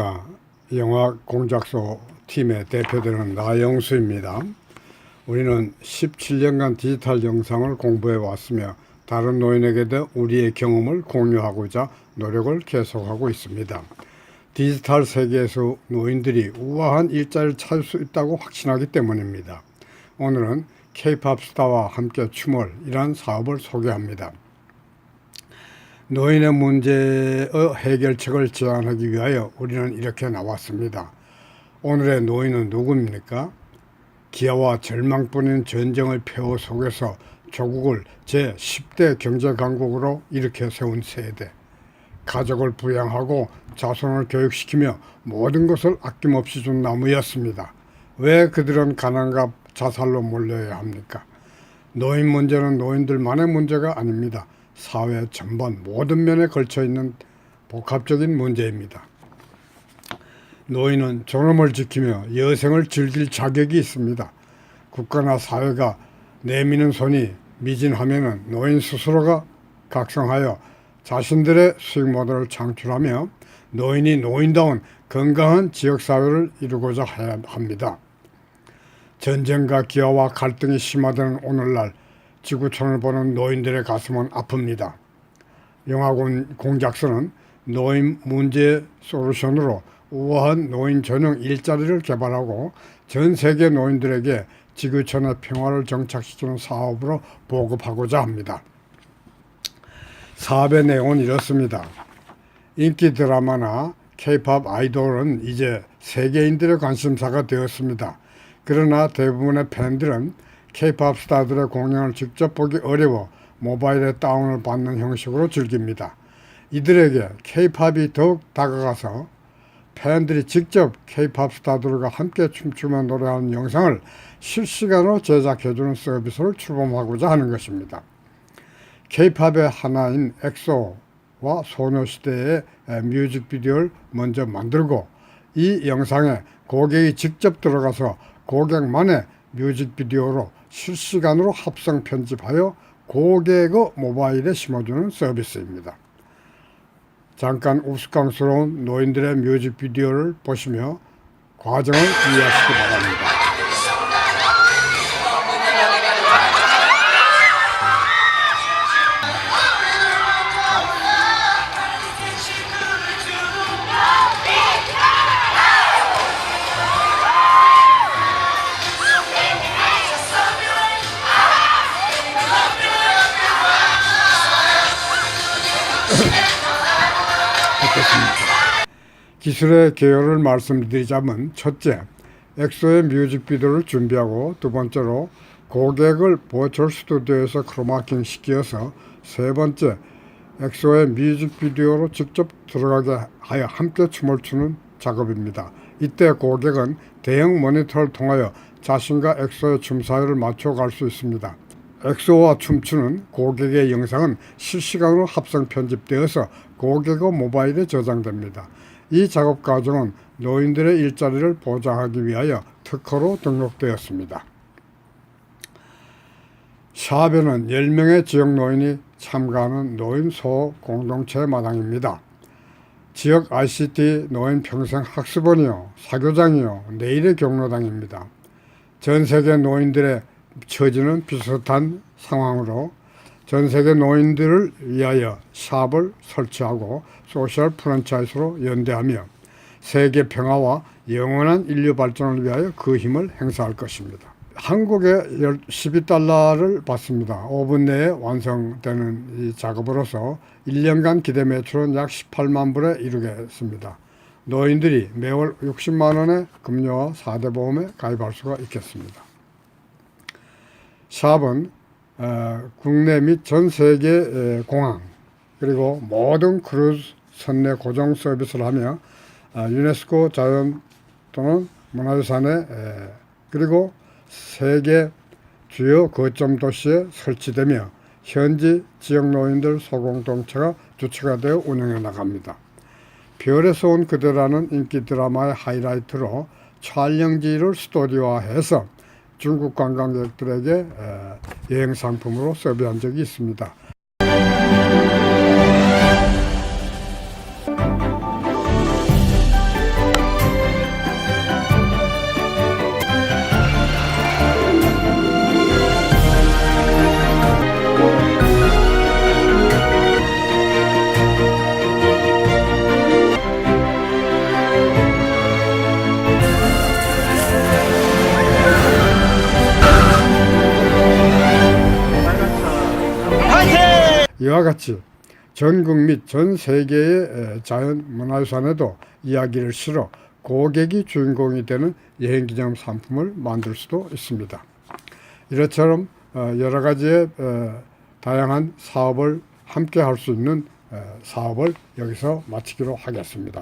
안녕하십니까. 영화 공작소 팀의 대표되는 나영수입니다. 우리는 17년간 디지털 영상을 공부해 왔으며 다른 노인에게도 우리의 경험을 공유하고자 노력을 계속하고 있습니다. 디지털 세계에서 노인들이 우아한 일자리를 찾을 수 있다고 확신하기 때문입니다. 오늘은 K-팝 스타와 함께 춤을 이란 사업을 소개합니다. 노인의 문제의 해결책을 제안하기 위하여 우리는 이렇게 나왔습니다. 오늘의 노인은 누굽니까? 기아와 절망뿐인 전쟁의 폐허 속에서 조국을 제10대 경제강국으로 일으켜 세운 세대. 가족을 부양하고 자손을 교육시키며 모든 것을 아낌없이 준 나무였습니다. 왜 그들은 가난과 자살로 몰려야 합니까? 노인 문제는 노인들만의 문제가 아닙니다. 사회 전반 모든 면에 걸쳐 있는 복합적인 문제입니다. 노인은 존엄을 지키며 여생을 즐길 자격이 있습니다. 국가나 사회가 내미는 손이 미진하면 노인 스스로가 각성하여 자신들의 수익 모델을 창출하며 노인이 노인다운 건강한 지역사회를 이루고자 합니다. 전쟁과 기아와 갈등이 심화되는 오늘날 지구촌을 보는 노인들의 가슴은 아픕니다. 영화군 공작소는 노인 문제 솔루션으로 우아한 노인 전용 일자리를 개발하고 전 세계 노인들에게 지구촌의 평화를 정착시키는 사업으로 보급하고자 합니다. 사업의 내용은 이렇습니다. 인기 드라마나 케이팝 아이돌은 이제 세계인들의 관심사가 되었습니다. 그러나 대부분의 팬들은 케이팝 스타들의 공연을 직접 보기 어려워 모바일에 다운을 받는 형식으로 즐깁니다. 이들에게 케이팝이 더욱 다가가서 팬들이 직접 케이팝 스타들과 함께 춤추며 노래하는 영상을 실시간으로 제작해주는 서비스를 출범하고자 하는 것입니다. 케이팝의 하나인 엑소와 소녀시대의 뮤직비디오를 먼저 만들고 이 영상에 고객이 직접 들어가서 고객만의 뮤직비디오로 실시간으로 합성 편집하여 고객의 모바일에 심어주는 서비스입니다. 잠깐 우스꽝스러운 노인들의 뮤직비디오를 보시며 과정을 이해하시기 바랍니다. 기술의 개요를 말씀드리자면 첫째, 엑소의 뮤직비디오를 준비하고 두 번째로 고객을 버추얼 스튜디오에서 크로마킹 시키어서 세 번째, 엑소의 뮤직비디오로 직접 들어가게 하여 함께 춤을 추는 작업입니다. 이때 고객은 대형 모니터를 통하여 자신과 엑소의 춤 사이를 맞춰갈 수 있습니다. 엑소와 춤추는 고객의 영상은 실시간으로 합성 편집되어서 고객의 모바일에 저장됩니다. 이 작업 과정은 노인들의 일자리를 보장하기 위하여 특허로 등록되었습니다. 샵에는 10명의 지역 노인이 참가하는 노인 소 공동체 마당입니다. 지역 ICT 노인 평생 학습원이요, 사교장이요, 내일의 경로당입니다. 전 세계 노인들의 처지는 비슷한 상황으로 전 세계 노인들을 위하여 샵을 설치하고 소셜 프랜차이즈로 연대하며 세계 평화와 영원한 인류 발전을 위하여 그 힘을 행사할 것입니다. 한국에 12달러를 받습니다. 5분 내에 완성되는 이 작업으로서 1년간 기대 매출은 약 18만 불에 이르겠습니다. 노인들이 매월 60만 원의 급료와 4대 보험에 가입할 수가 있겠습니다. 샵은 어, 국내 및 전 세계 공항 그리고 모든 크루즈 선내 고정 서비스를 하며 어, 유네스코 자연 또는 문화유산에 그리고 세계 주요 거점 도시에 설치되며 현지 지역 노인들 소공동체가 주체가 되어 운영해 나갑니다. 별에서 온 그대라는 인기 드라마의 하이라이트로 촬영지를 스토리화해서 중국 관광객들에게 여행 상품으로 서비한 적이 있습니다. 이와 같이 전국 및 전 세계의 에, 자연 문화유산에도 이야기를 실어 고객이 주인공이 되는 여행기념 상품을 만들 수도 있습니다. 이처럼 어, 여러 가지의 어, 다양한 사업을 함께 할 수 있는 어, 사업을 여기서 마치기로 하겠습니다.